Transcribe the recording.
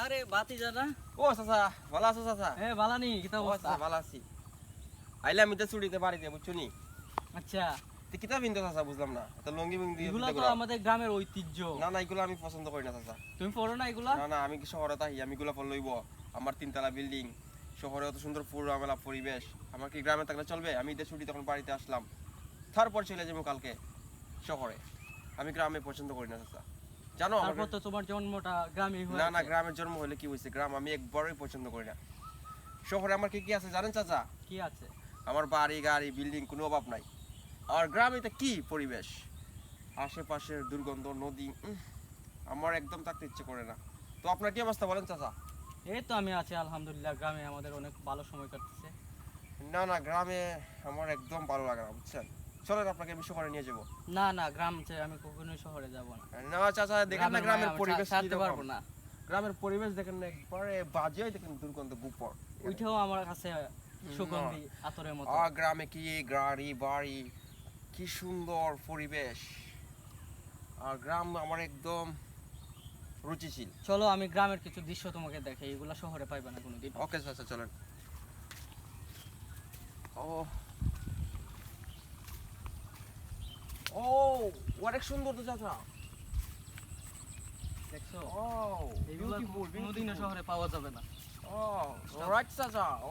আরে বাতি জানা ও চাচা ভালো আছো চাচা? কিতা ও অবস্থা? ভালো আছি। আইলাম এটা চুড়িতে বাড়িতে নি? আচ্ছা। তো কিতা বিন্দু চাচা বুঝলাম না। এটা লঙ্গি বিন্দু এগুলা তো আমাদের গ্রামের ঐতিহ্য। না না এগুলো আমি পছন্দ করি না চাচা। তুমি পড়ো না এগুলা? না না আমি কি শহরে থাকি আমি এগুলো ফল লইব। আমার তিনতলা বিল্ডিং শহরে অত সুন্দর পুরামেলা পরিবেশ। আমার কি গ্রামে থাকলে চলবে? আমি ঈদের ছুটি তখন বাড়িতে আসলাম। তারপর চলে যাব কালকে শহরে। আমি গ্রামে পছন্দ করি না চাচা। জানো তারপর তো তোমার জন্মটা গ্রামে না না গ্রামের জন্ম হলে কি হয়েছে? গ্রাম আমি একবারই পছন্দ করি না। শহরে আমার কি কি আছে জানেন চাচা? কি আছে? আমার বাড়ি গাড়ি বিল্ডিং কোনো অভাব নাই। আর গ্রামে তো কি পরিবেশ? আশেপাশের দুর্গন্ধ নদী আমার একদম থাকতে ইচ্ছে করে না। তো আপনার কি অবস্থা বলেন চাচা? এই তো আমি আছি আলহামদুলিল্লাহ। গ্রামে আমাদের অনেক ভালো সময় কাটতেছে। না না গ্রামে আমার একদম ভালো লাগে না বুঝছেন? চলেন আপনাকে আমি শহরে নিয়ে যাব। না না গ্রাম ছেড়ে আমি কখনোই শহরে যাব না। না চাচা দেখেন না গ্রামের পরিবেশ ছাড়তে পারব না। গ্রামের পরিবেশ দেখেন না একবারে বাজে দেখেন দুর্গন্ধ গুপর। ওইটাও আমার কাছে সুগন্ধি আতরের মতো। আর গ্রামে কি গাড়ি বাড়ি কি সুন্দর পরিবেশ। আর গ্রাম আমার একদম রুচিশীল। চলো আমি গ্রামের কিছু দৃশ্য তোমাকে দেখাই এগুলা শহরে পাইবে না কোনোদিন। ওকে চাচা চলেন। ও ও অনেক সুন্দর তো চাচা। দেখছ? ও বিউটিফুল কোনোদিনও শহরে পাওয়া যাবে না। ও রাইট চাচা।